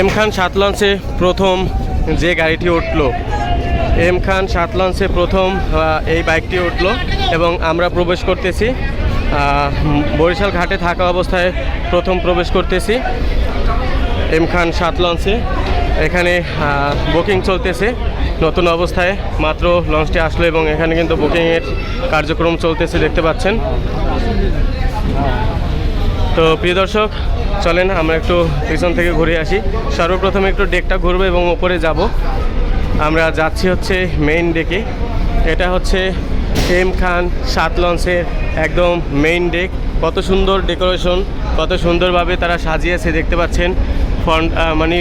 M খান সাত লঞ্চে প্রথম যে গাড়িটি উঠল। এম খান সাত লঞ্চে প্রথম এই বাইকটি উঠল এবং আমরা প্রবেশ করতেছি বরিশাল ঘাটে থাকা অবস্থায় প্রথম প্রবেশ করতেছি। এম খান সাত লঞ্চে এখানে বুকিং চলতেছে নতুন অবস্থায়, মাত্র লঞ্চটি আসলো এবং এখানে কিন্তু বুকিংয়ের কার্যক্রম চলতেছে, দেখতে পাচ্ছেন। তো প্রিয় দর্শক, চলেন আমরা একটু পিছন থেকে ঘুরে আসি। সর্বপ্রথমে একটু ডেকটা ঘুরবো এবং ওপরে যাব। আমরা যাচ্ছি হচ্ছে মেইন ডেকে। এটা হচ্ছে এম খান সাত লঞ্চের একদম মেইন ডেক। কত সুন্দর ডেকোরেশন, কত সুন্দরভাবে তারা সাজিয়েছে, দেখতে পাচ্ছেন। ফ্রন্ট মানে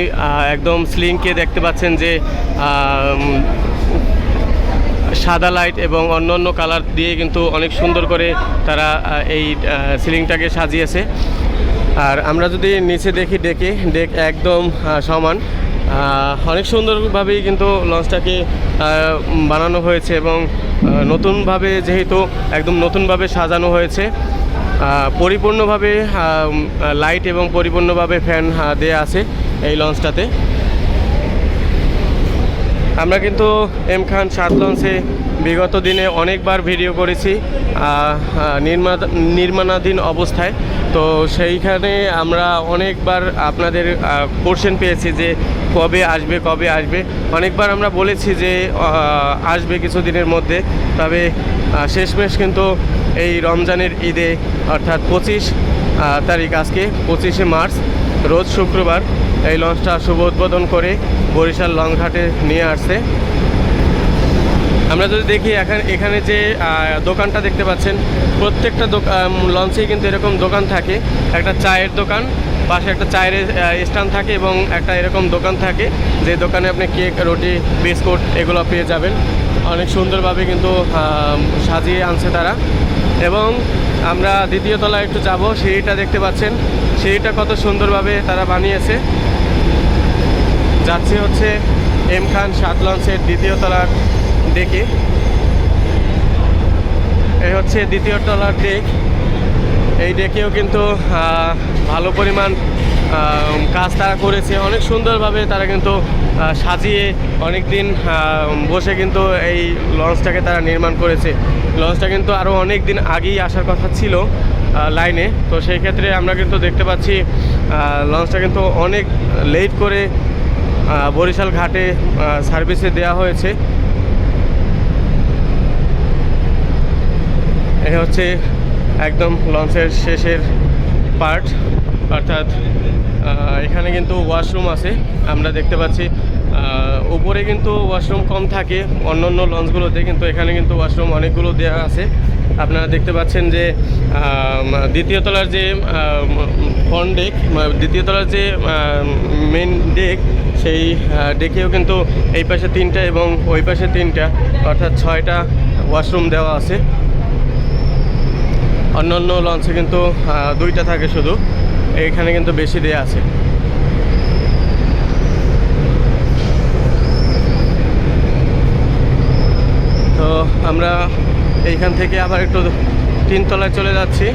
একদম স্লিংকে দেখতে পাচ্ছেন যে সাদা লাইট এবং অন্য অন্য কালার দিয়ে কিন্তু অনেক সুন্দর করে তারা এই সিলিংটাকে সাজিয়েছে। আর আমরা যদি নিচে দেখি ডেকে ডেক একদম সমান। অনেক সুন্দরভাবেই কিন্তু লঞ্চটাকে বানানো হয়েছে এবং নতুনভাবে যেহেতু একদম নতুনভাবে সাজানো হয়েছে পরিপূর্ণভাবে লাইট এবং পরিপূর্ণভাবে ফ্যান দেয়া আছে এই লঞ্চটাতে। আমরা কিন্তু এম খান সাত বিগত দিনে অনেকবার ভিডিও করেছি আহ, আহ, নির্মা নির্মাণাধীন অবস্থায়। তো সেইখানে আমরা অনেকবার আপনাদের কোশ্চেন পেয়েছি যে কবে আসবে কবে আসবে। অনেকবার আমরা বলেছি যে আসবে কিছুদিনের মধ্যে। তবে শেষমেশ কিন্তু এই রমজানের ঈদে অর্থাৎ পঁচিশ তারিখ আজকে পঁচিশে মার্চ রোজ শুক্রবার এই লঞ্চটা শুভ উদ্বোধন করে বরিশাল লংঘাটে নিয়ে আসছে। আমরা যদি দেখি এখানে এখানে যে দোকানটা দেখতে পাচ্ছেন, প্রত্যেকটা দোকান লঞ্চেই কিন্তু এরকম দোকান থাকে। একটা চায়ের দোকান, পাশে একটা চায়ের স্ট্যান্ড থাকে এবং একটা এরকম দোকান থাকে। যে দোকানে আপনি কেক, রুটি, বিস্কুট এগুলো পেয়ে যাবেন। অনেক সুন্দরভাবে কিন্তু সাজিয়ে আনছে তারা। এবং আমরা দ্বিতীয় তলায় একটু যাব। সিঁড়িটা দেখতে পাচ্ছেন। সিঁড়িটা কত সুন্দরভাবে তারা বানিয়েছে। যাচ্ছে হচ্ছে এম খান সাত লঞ্চের দ্বিতীয় তলার ডেকে এই হচ্ছে দ্বিতীয় তলার ডেক এই ডেকেও কিন্তু ভালো পরিমাণ কাজ তারা করেছে। অনেক সুন্দরভাবে তারা কিন্তু সাজিয়ে অনেক দিন বসে কিন্তু এই লঞ্চটাকে তারা নির্মাণ করেছে। লঞ্চটা কিন্তু আরও অনেক দিন আগেই আসার কথা ছিল লাইনে। তো সেই ক্ষেত্রে আমরা কিন্তু দেখতে পাচ্ছি লঞ্চটা কিন্তু অনেক লেট করে বরিশাল ঘাটে সার্ভিসে দেওয়া হয়েছে। এই হচ্ছে একদম লঞ্চের শেষের পার্ট অর্থাৎ এখানে কিন্তু ওয়াশরুম আছে। আমরা দেখতে পাচ্ছি উপরে কিন্তু ওয়াশরুম কম থাকে অন্য অন্য লঞ্চগুলোতে কিন্তু এখানে কিন্তু ওয়াশরুম অনেকগুলো দেওয়া আছে। আপনারা দেখতে পাচ্ছেন যে আম, দ্বিতীয় তলার যে ফ্রন্ট ডেক দ্বিতীয় তলার যে মেন ডেক সেই ডেকেও কিন্তু এই পাশে তিনটা এবং ওই পাশে তিনটা অর্থাৎ ছয়টা ওয়াশরুম দেওয়া আছে। অন্য অন্য লঞ্চে কিন্তু দুইটা থাকে শুধু এখানে কিন্তু বেশি দেয়া আছে। তো আমরা এইখান থেকে আবার একটু তিনতলায় চলে যাচ্ছি।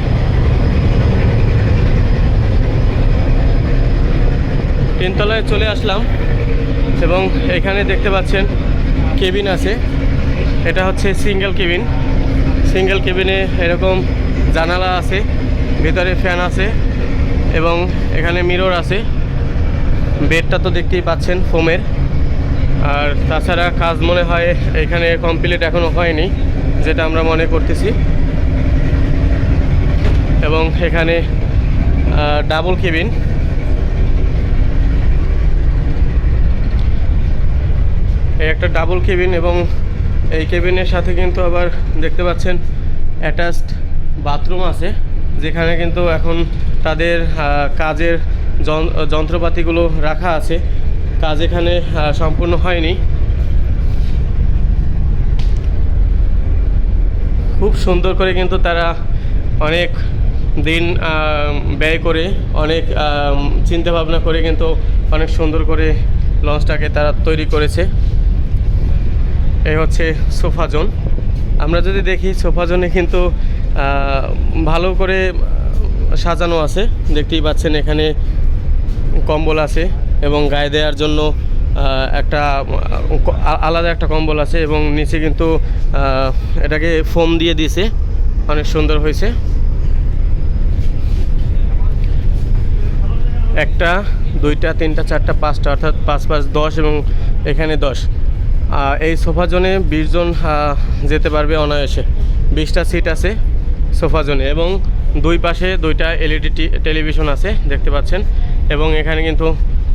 তিনতলায় চলে আসলাম এবং এখানে দেখতে পাচ্ছেন কেবিন আছে। এটা হচ্ছে সিঙ্গেল কেবিন। সিঙ্গেল কেবিনে এরকম জানালা আছে, ভিতরে ফ্যান আছে এবং এখানে মিরর আছে। বেডটা তো দেখতেই পাচ্ছেন ফোমের। আর তাছাড়া কাজ মনে হয় এখানে কমপ্লিট এখনও হয়নি। যেটা আমরা মনে করতেছি। এবং এখানে ডাবল কেবিন একটা ডাবল কেবিন এবং এই কেবিনের সাথে কিন্তু আবার দেখতে পাচ্ছেন অ্যাটাচড বাথরুম আছে, যেখানে কিন্তু এখন তাদের কাজের যন- যন্ত্রপাতিগুলো রাখা আছে। কাজ এখানে সম্পূর্ণ হয়নি। খুব সুন্দর করে কিন্তু তারা অনেক দিন ব্যয় করে, অনেক চিন্তা ভাবনা করে কিন্তু অনেক সুন্দর করে লঞ্চটাকে তারা তৈরি করেছে। এই হচ্ছে সোফা জোন। আমরা যদি দেখি, সোফা জোনে কিন্তু ভালো করে সাজানো আছে। দেখতেই পাচ্ছেন এখানে কম্বল আছে এবং গায়ে দেওয়ার জন্য একটা আলাদা একটা কম্বল আছে এবং নিচে কিন্তু এটাকে ফোম দিয়ে দিয়েছে। অনেক সুন্দর হয়েছে। একটা, দুইটা, তিনটা, চারটা, পাঁচটা, অর্থাৎ পাঁচ পাঁচ, দশ এবং এখানে দশ। এই সোফা জোনে বিশ জন যেতে পারবে অনায়াসে। বিশটা সিট আছে সোফা জোনে এবং দুই পাশে দুইটা এলইডি টেলিভিশন আছে, দেখতে পাচ্ছেন। এবং এখানে কিন্তু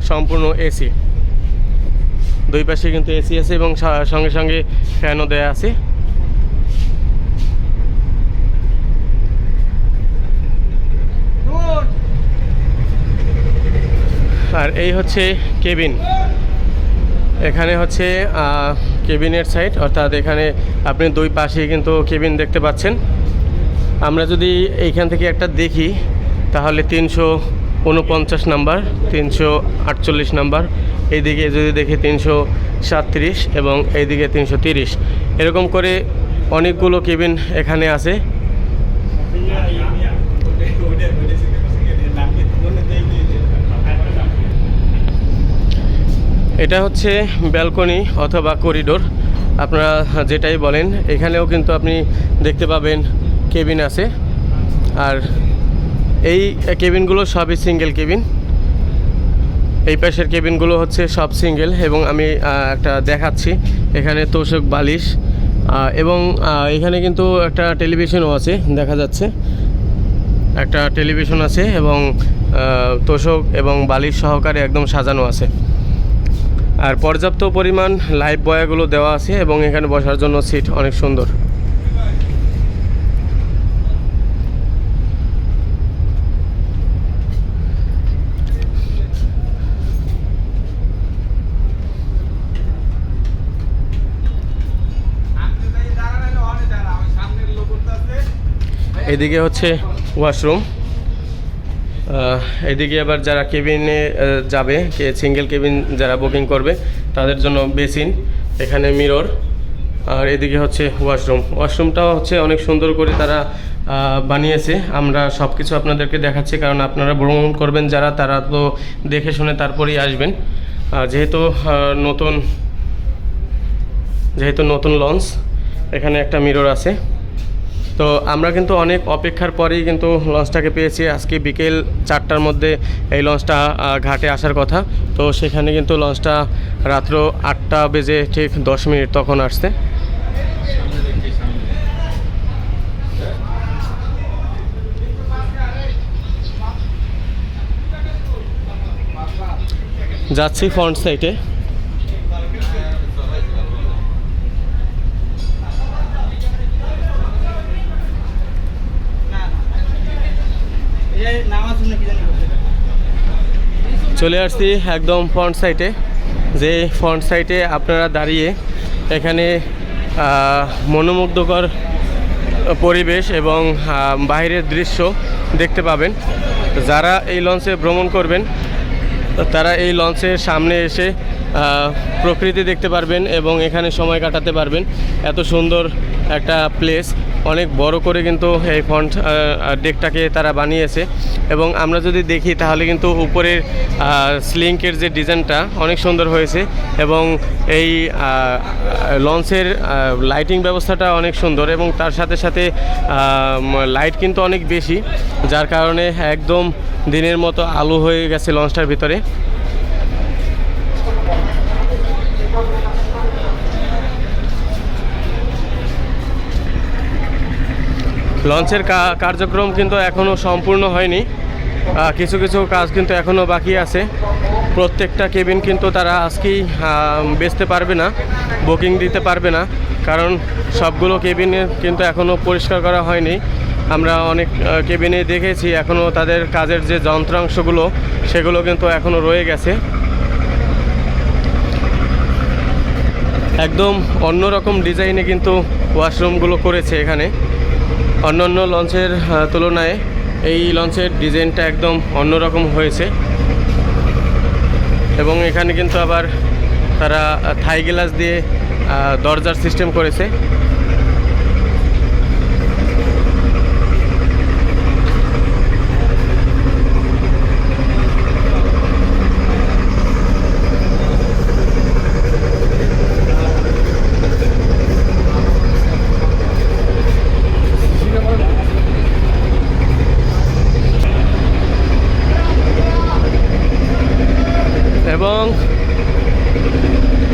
সম্পূর্ণ এসি। দুই পাশে কিন্তু এসি আছে এবং সঙ্গে সঙ্গে ফ্যানও দেয়া আছে। আর এই হচ্ছে কেবিন। এখানে হচ্ছে কেবিনের সাইড অর্থাৎ এখানে আপনি দুই পাশে কিন্তু কেবিন দেখতে পাচ্ছেন। আমরা যদি এইখান থেকে একটা দেখি, তাহলে তিনশো উনপঞ্চাশ নাম্বার, তিনশো আটচল্লিশ নাম্বার এইদিকে যদি দেখি তিনশো সাতত্রিশ এবং এইদিকে তিনশো তিরিশ। এরকম করে অনেকগুলো কেবিন এখানে আছে। এটা হচ্ছে ব্যালকনি অথবা করিডোর। আপনারা যেটাই বলেন, এখানেও কিন্তু আপনি দেখতে পাবেন কেবিন আছে। আর এই কেবিনগুলো সবই সিঙ্গেল কেবিন। এই পাশের কেবিনগুলো হচ্ছে সব সিঙ্গেল এবং আমি একটা দেখাচ্ছি। এখানে তোষক বালিশ এবং এখানে কিন্তু একটা টেলিভিশনও আছে, দেখা যাচ্ছে। একটা টেলিভিশন আছে এবং তোষক এবং বালিশ সহকারে একদম সাজানো আছে। আর পর্যাপ্ত পরিমাণ লাইভ বয়াগুলো দেওয়া আছে এবং এখানে বসার জন্য সিট অনেক সুন্দর। এদিকে হচ্ছে ওয়াশরুম। এদিকে আবার যারা কেবিনে যাবে সিঙ্গেল কেবিন যারা বুকিং করবে, তাদের জন্য বেসিন, এখানে মিরর, আর এদিকে হচ্ছে ওয়াশরুম। ওয়াশরুমটাও হচ্ছে অনেক সুন্দর করে তারা বানিয়েছে। আমরা সব কিছু আপনাদেরকে দেখাচ্ছি, কারণ আপনারা ভ্রমণ করবেন যারা, তারা তো দেখে শুনে তারপরেই আসবেন। যেহেতু নতুন যেহেতু নতুন লঞ্চ, এখানে একটা মিরর আছে। তো আমরা কিন্তু অনেক অপেক্ষার পরেই কিন্তু লঞ্চটাকে পেয়েছি। আজকে বিকেল চারটার মধ্যে এই লঞ্চটা ঘাটে আসার কথা। তো সেখানে কিন্তু লঞ্চটা রাত্র আটটা বেজে ঠিক দশ মিনিট তখন আসছে। যাচ্ছি ফ্রন্ট সাইডে চলে আসছি একদম ফ্রন্ট সাইটে যে ফ্রন্ট সাইটে আপনারা দাঁড়িয়ে এখানে মনোমুগ্ধকর পরিবেশ এবং বাইরের দৃশ্য দেখতে পাবেন। যারা এই লঞ্চে ভ্রমণ করবেন, তারা এই লঞ্চের সামনে এসে প্রকৃতি দেখতে পারবেন এবং এখানে সময় কাটাতে পারবেন। এত সুন্দর একটা প্লেস অনেক বড় করে কিন্তু এই ফ্রন্ট ডেকটাকে তারা বানিয়েছে। এবং আমরা যদি দেখি তাহলে কিন্তু উপরের স্লিঙ্কের যে ডিজাইনটা অনেক সুন্দর হয়েছে এবং এই লঞ্চের লাইটিং ব্যবস্থাটা অনেক সুন্দর এবং তার সাথে সাথে লাইট কিন্তু অনেক বেশি, যার কারণে একদম দিনের মতো আলো হয়ে গেছে লঞ্চটার ভিতরে। লঞ্চের কার্যক্রম কিন্তু এখনও সম্পূর্ণ হয়নি। কিছু কিছু কাজ কিন্তু এখনও বাকি আছে। প্রত্যেকটা কেবিন কিন্তু তারা আজকেই বেচতে পারবে না, বুকিং দিতে পারবে না, কারণ সবগুলো কেবিনে কিন্তু এখনও পরিষ্কার করা হয়নি। আমরা অনেক কেবিনে দেখেছি এখনও তাদের কাজের যে যন্ত্রাংশগুলো, সেগুলো কিন্তু এখনও রয়ে গেছে। একদম অন্যরকম ডিজাইনে কিন্তু ওয়াশরুমগুলো করেছে এখানে। অন্যান্য লঞ্চের তুলনায় এই লঞ্চের ডিজাইনটা একদম অন্যরকম হয়েছে। এবং এখানে কিন্তু আবার তারা থাই গ্লাস দিয়ে দরজার সিস্টেম করেছে এবং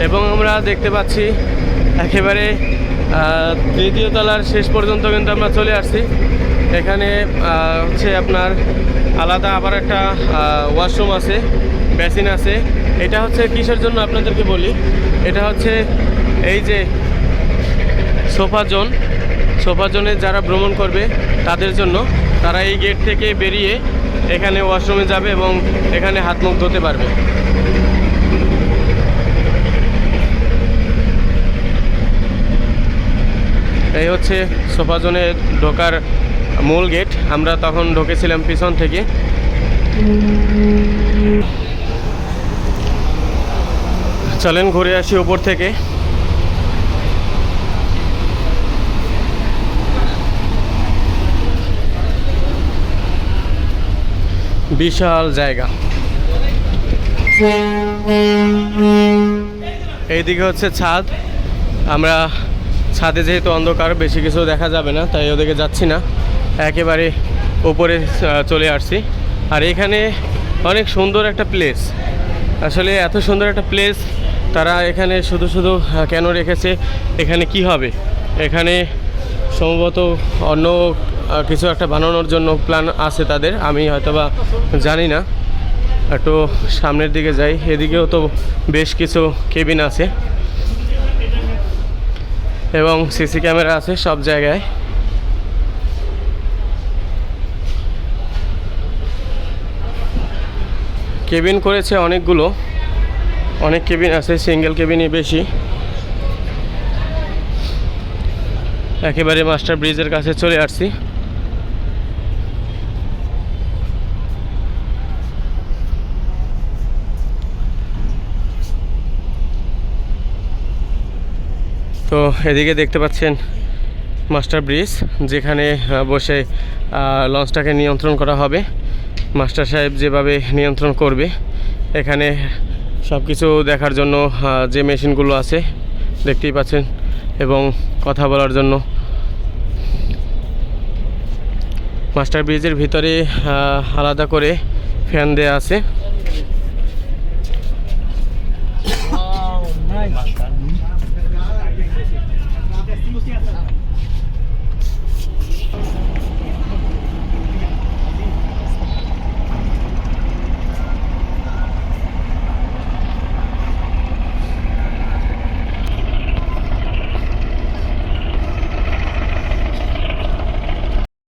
এবং আমরা দেখতে পাচ্ছি একেবারে তৃতীয় তলার শেষ পর্যন্ত কিন্তু আমরা চলে আসছি। এখানে হচ্ছে আপনার আলাদা আবার একটা ওয়াশরুম আছে, বেসিন আছে। এটা হচ্ছে কিসের জন্য আপনাদেরকে বলি? এটা হচ্ছে এই যে সোফা জোন। সোফা জোনে যারা ভ্রমণ করবে তাদের জন্য তারা এই গেট থেকে বেরিয়ে এখানে ওয়াশরুমে যাবে এবং এখানে হাত মুখ ধুতে পারবে। এই হচ্ছে সোফা জোনে ঢোকার মূল গেট। আমরা তখন ঢুকেছিলাম পিছন থেকে। চলেন ঘুরে আসি উপর থেকে। বিশাল জায়গা। এইদিকে হচ্ছে ছাদ। আমরা ছাদে যেহেতু অন্ধকার বেশি কিছু দেখা যাবে না তাই ওদিকে যাচ্ছি না। একেবারে আহ, চলে আসছি। আর এখানে অনেক সুন্দর একটা প্লেস আসলে এত সুন্দর একটা প্লেস তারা এখানে শুধু শুধু কেন রেখেছে এখানে কি হবে? এখানে সম্ভবত অন্য কিছু একটা বানানোর জন্য প্ল্যান আছে তাদের আমি হয়তোবা জানি না। একটু সামনের দিকে যাই এদিকেও তো বেশ কিছু কেবিন আছে। এবং সিসি ক্যামেরা আছে সব জায়গায়। কেবিন করেছে অনেকগুলো। অনেক কেবিন আছে, সিঙ্গেল কেবিনই বেশি। একেবারে মাস্টার ব্রিজের কাছে চলে আসছি। তো এদিকে দেখতে পাচ্ছেন মাস্টার ব্রিজ, যেখানে বসে লঞ্চটাকে নিয়ন্ত্রণ করা হবে। মাস্টার সাহেব যেভাবে নিয়ন্ত্রণ করবে, এখানে সব কিছু দেখার জন্য যে মেশিনগুলো আছে, দেখতেই পাচ্ছেন, এবং কথা বলার জন্য। মাস্টার ব্রিজের ভিতরে আলাদা করে ফ্যান দেয়া আছে.